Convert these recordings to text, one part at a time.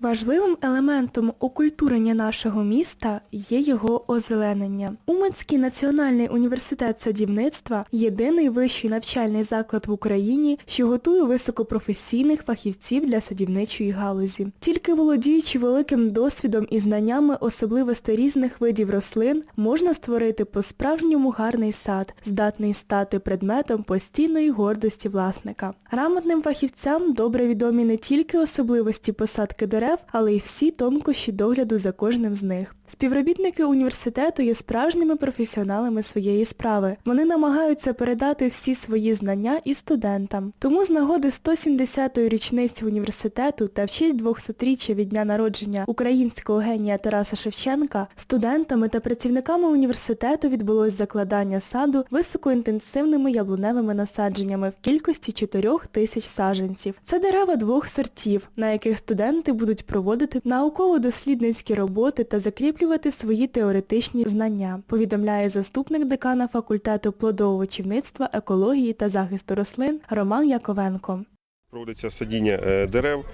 Важливим елементом окультурення нашого міста є його озеленення. Уманський національний університет садівництва єдиний вищий навчальний заклад в Україні, що готує високопрофесійних фахівців для садівничої галузі. Тільки володіючи великим досвідом і знаннями особливостей різних видів рослин, можна створити по-справжньому гарний сад, здатний стати предметом постійної гордості власника. Грамотним фахівцям добре відомі не тільки особливості посадки дерев, але й всі тонкощі догляду за кожним з них. Співробітники університету є справжніми професіоналами своєї справи. Вони намагаються передати всі свої знання і студентам. Тому з нагоди 170-ї річниці університету та в честь 200-річчя від дня народження українського генія Тараса Шевченка студентами та працівниками університету відбулось закладання саду високоінтенсивними яблуневими насадженнями в кількості 4 тисяч саджанців. Це дерева двох сортів, на яких студенти будуть проводити науково-дослідницькі роботи та закріплювати свої теоретичні знання, повідомляє заступник декана факультету плодово-овочівництва, екології та захисту рослин Роман Яковенко. Проводиться садіння е, дерев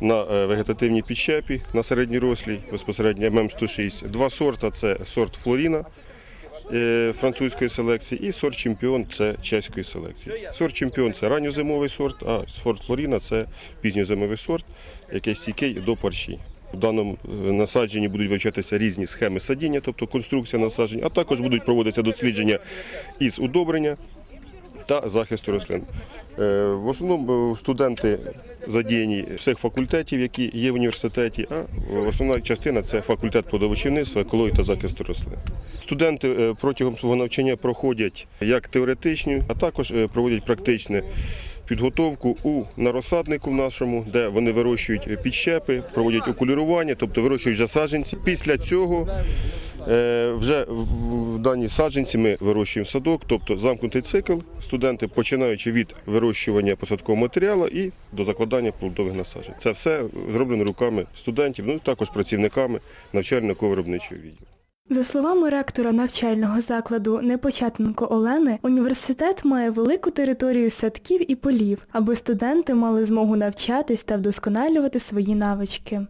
на е, вегетативній підщепі на середній рослій, безпосередньо ММ106. Два сорта це сорт Флоріна е, французької селекції і сорт Чемпіон це чеської селекції. Сорт Чемпіон це ранньозимовий сорт, а сорт Флоріна це пізньозимовий сорт, який стійкий до парші. В даному е, насадженні будуть вивчатися різні схеми садіння, тобто конструкція насаджень, а також будуть проводитися дослідження із удобрення та захисту рослин. Е, В основному е, студенти задіяні всіх факультетів, які є в університеті, а основна частина це факультет плодовочівництва, екології та захисту рослин. Студенти протягом свого навчання проходять як теоретичну, а також проводять практичну підготовку у на розсаднику в нашому, де вони вирощують підщепи, проводять окулірування, тобто вирощують вже саджанці. Після цього Е, Вже в даній саджанці ми вирощуємо садок, тобто замкнутий цикл. Студенти починаючи від вирощування посадкового матеріалу і до закладання плодових насаджень. Це все зроблено руками студентів, ну також працівниками навчально-виробничого відділу. За словами ректора навчального закладу Непочатенко Олени, університет має велику територію садків і полів, аби студенти мали змогу навчатись та вдосконалювати свої навички.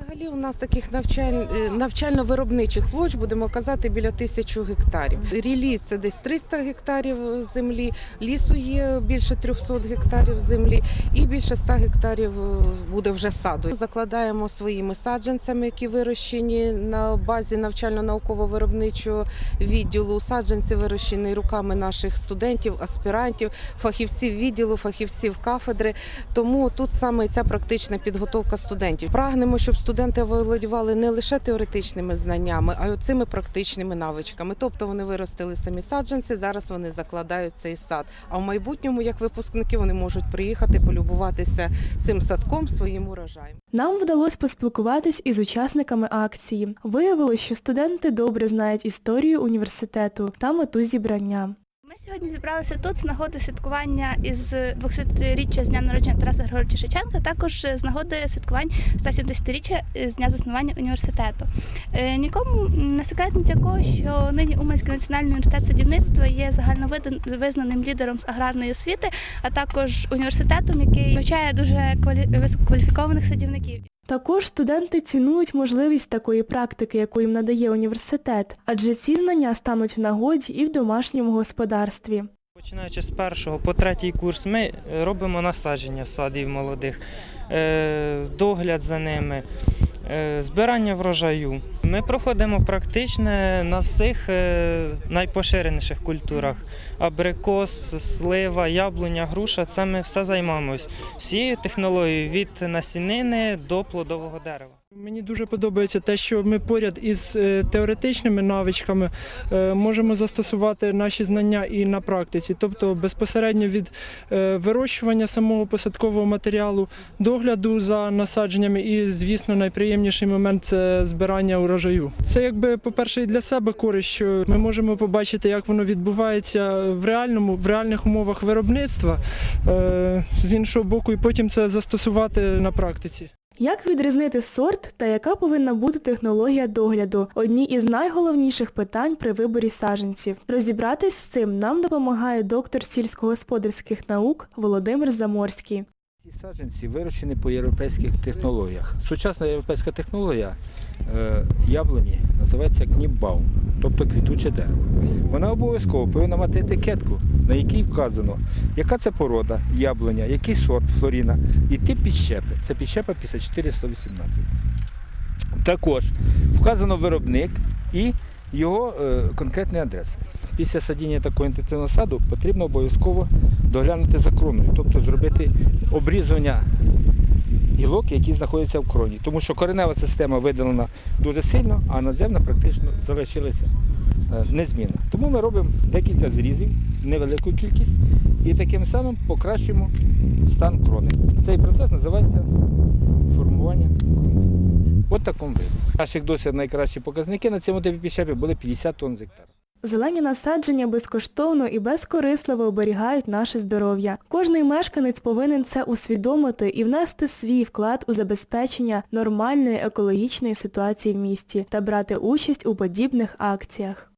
Взагалі у нас таких навчаль... е, навчально-виробничих площ, будемо казати, біля тисячу гектарів. Рілі це десь 300 гектарів землі, лісу є більше 300 гектарів землі і більше 100 гектарів е, буде вже саду. Закладаємо своїми саджанцями, які вирощені на базі навчально-науково-виробничого відділу. Саджанці вирощені руками наших студентів, аспірантів, фахівців відділу, фахівців кафедри. Тому тут саме ця практична підготовка студентів. Прагнемо, щоб володівали не лише теоретичними знаннями, а й цими практичними навичками. Тобто вони виростили самі саджанці, зараз вони закладають цей сад. А в майбутньому, як випускники, вони можуть приїхати полюбуватися цим садком своїм урожаєм. Нам вдалося поспілкуватись із учасниками акції. Виявилось, що студенти добре знають історію університету та мету зібрання. Ми сьогодні зібралися тут з нагоди святкування із 200-річчя з дня народження Тараса Григоровича Шевченка, також з нагоди святкувань 170-річчя з дня заснування університету. Е, Нікому не секретно для кого, що нині Уманський національний університет садівництва є загальновизнаним лідером з аграрної освіти, а також університетом, який навчає дуже квалі- висококваліфікованих садівників. Також студенти цінують можливість такої практики, яку їм надає університет, адже ці знання стануть в нагоді і в домашньому господарстві. Починаючи з першого по третій курс, ми е, робимо насадження садів молодих, е, догляд за ними, е, збирання врожаю. Ми проходимо практичне на всіх е, найпоширеніших культурах: абрикос, слива, яблуня, груша. Це ми все займаємось всією технологією від насінини до плодового дерева. Мені дуже подобається те, що ми поряд із е, теоретичними навичками е, можемо застосувати наші знання і на практиці, тобто безпосередньо від е, вирощування самого посадкового матеріалу, догляду за насадженнями і, звісно, найприємніший момент це збирання урожаю. Це якби, по-перше, і для себе користь, що ми можемо побачити, як воно відбувається в реальному, в реальних умовах виробництва, з іншого боку, і потім це застосувати на практиці. Як відрізнити сорт та яка повинна бути технологія догляду – одні із найголовніших питань при виборі саженців. Розібратись з цим нам допомагає доктор сільськогосподарських наук Володимир Заморський. Ці саджанці вирощені по європейських технологіях. Сучасна європейська технологія е, яблуні називається кніпбаум, тобто квітуче дерево. Вона обов'язково повинна мати етикетку, на якій вказано, яка це порода, яблуня, який сорт флоріна і тип підщепи. Це підщепа 54118. Також вказано виробник і його е, конкретні адреси. Після садіння такого інтенсивного саду потрібно обов'язково доглянути за кроною, тобто зробити обрізування гілок, які знаходяться в кроні. Тому що коренева система видалена дуже сильно, а надземна практично залишилася е, незмінна. Тому ми робимо декілька зрізів, невелику кількість, і таким самим покращуємо стан крони. Цей процес називається формування крони. От такому виду. Наших досвід найкращі показники на цьому типі підщепі були 50 тонн з гектара. Зелені насадження безкоштовно і безкорисливо оберігають наше здоров'я. Кожний мешканець повинен це усвідомити і внести свій вклад у забезпечення нормальної екологічної ситуації в місті та брати участь у подібних акціях.